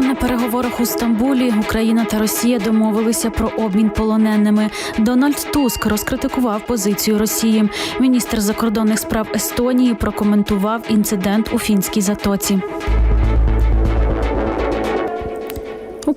На переговорах у Стамбулі Україна та Росія домовилися про обмін полоненими. Дональд Туск розкритикував позицію Росії. Міністр закордонних справ Естонії прокоментував інцидент у фінській затоці.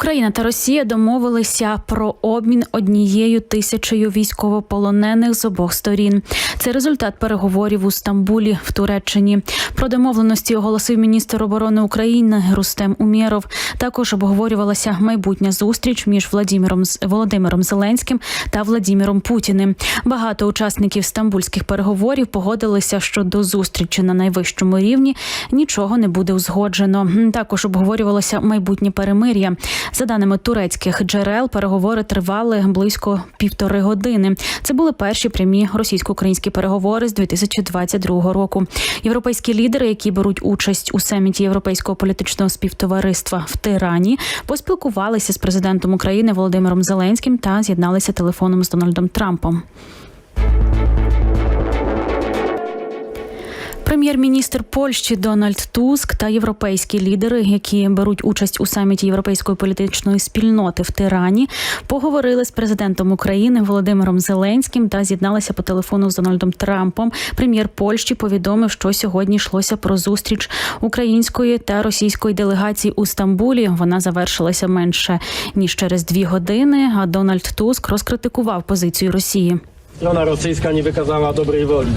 Україна та Росія домовилися про обмін однією тисячею військовополонених з обох сторін. Це результат переговорів у Стамбулі в Туреччині. Про домовленості оголосив міністр оборони України Рустем Умєров. Також обговорювалася майбутня зустріч між Владимиром Володимиром Зеленським та Владимиром Путіним. Багато учасників стамбульських переговорів погодилися, що до зустрічі на найвищому рівні нічого не буде узгоджено. Також обговорювалося майбутнє перемир'я. За даними турецьких джерел, переговори тривали близько півтори години. Це були перші прямі російсько-українські переговори з 2022 року. Європейські лідери, які беруть участь у саміті Європейського політичного співтовариства в Тирані, поспілкувалися з президентом України Володимиром Зеленським та з'єдналися телефоном з Дональдом Трампом. Прем'єр-міністр Польщі Дональд Туск та європейські лідери, які беруть участь у саміті Європейської політичної спільноти в Тирані, поговорили з президентом України Володимиром Зеленським та з'єдналися по телефону з Дональдом Трампом. Прем'єр Польщі повідомив, що сьогодні йшлося про зустріч української та російської делегації у Стамбулі. Вона завершилася менше ніж через дві години. А Дональд Туск розкритикував позицію Росії. Strona rosyjska nie wykazała dobrej woli.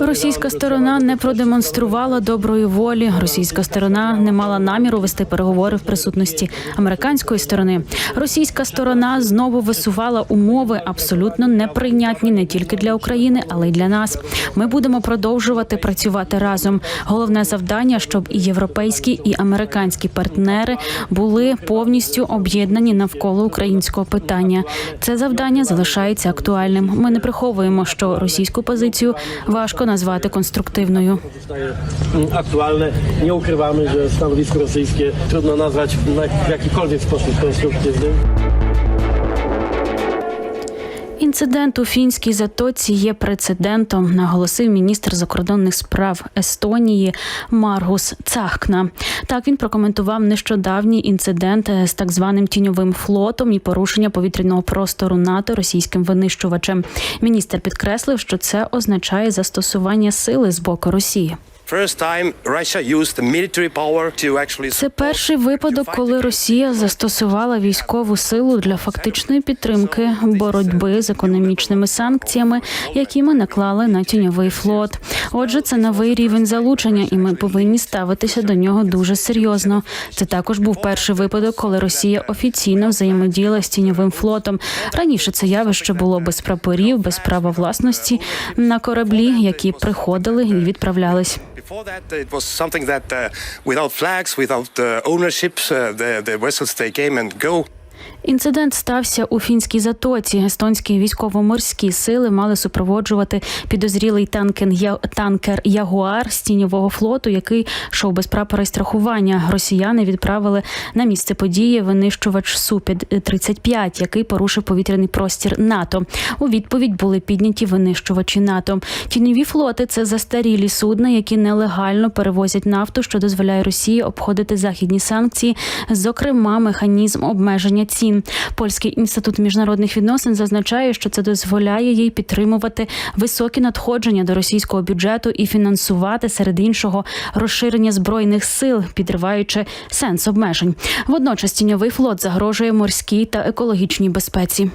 Російська сторона не продемонструвала доброї волі. Російська сторона не мала наміру вести переговори в присутності американської сторони. Російська сторона знову висувала умови абсолютно неприйнятні не тільки для України, але й для нас. Ми будемо продовжувати працювати разом. Головне завдання, щоб і європейські, і американські партнери були повністю об'єднані навколо українського питання. Це завдання залишається актуальним. Ми не приховуємо, що російську позицію важко назвати конструктивною. mm. Nie ukrywamy, że stanowisko rosyjskie trudno nazwać na- w jakikolwiek sposób konstruktywnym. Інцидент у фінській затоці є прецедентом, наголосив міністр закордонних справ Естонії Маргус Цахкна. Так він прокоментував нещодавній інцидент з так званим тіньовим флотом і порушення повітряного простору НАТО російським винищувачем. Міністр підкреслив, що це означає застосування сили з боку Росії. Це перший випадок, коли Росія застосувала військову силу для фактичної підтримки боротьби з економічними санкціями, які ми наклали на тіньовий флот. Отже, це новий рівень залучення, і ми повинні ставитися до нього дуже серйозно. Це також був перший випадок, коли Росія офіційно взаємодіяла з тіньовим флотом. Раніше це явище було без прапорів, без права власності на кораблі, які приходили і відправлялись. Before that, it was something that uh, without flags, without uh, ownerships, uh, the, the vessels they came and go. Інцидент стався у фінській затоці. Естонські військово-морські сили мали супроводжувати підозрілий танкер Ягуар з тіньового флоту, який йшов без прапора і страхування. Росіяни відправили на місце події винищувач су 35 який порушив повітряний простір НАТО. У відповідь були підняті винищувачі НАТО. Тіньові флоти це застарілі судна, які нелегально перевозять нафту, що дозволяє Росії обходити західні санкції, зокрема механізм обмеження цін. Польський інститут міжнародних відносин зазначає, що це дозволяє їй підтримувати високі надходження до російського бюджету і фінансувати серед іншого розширення збройних сил, підриваючи сенс обмежень. Водночас тіньовий флот загрожує морській та екологічній безпеці.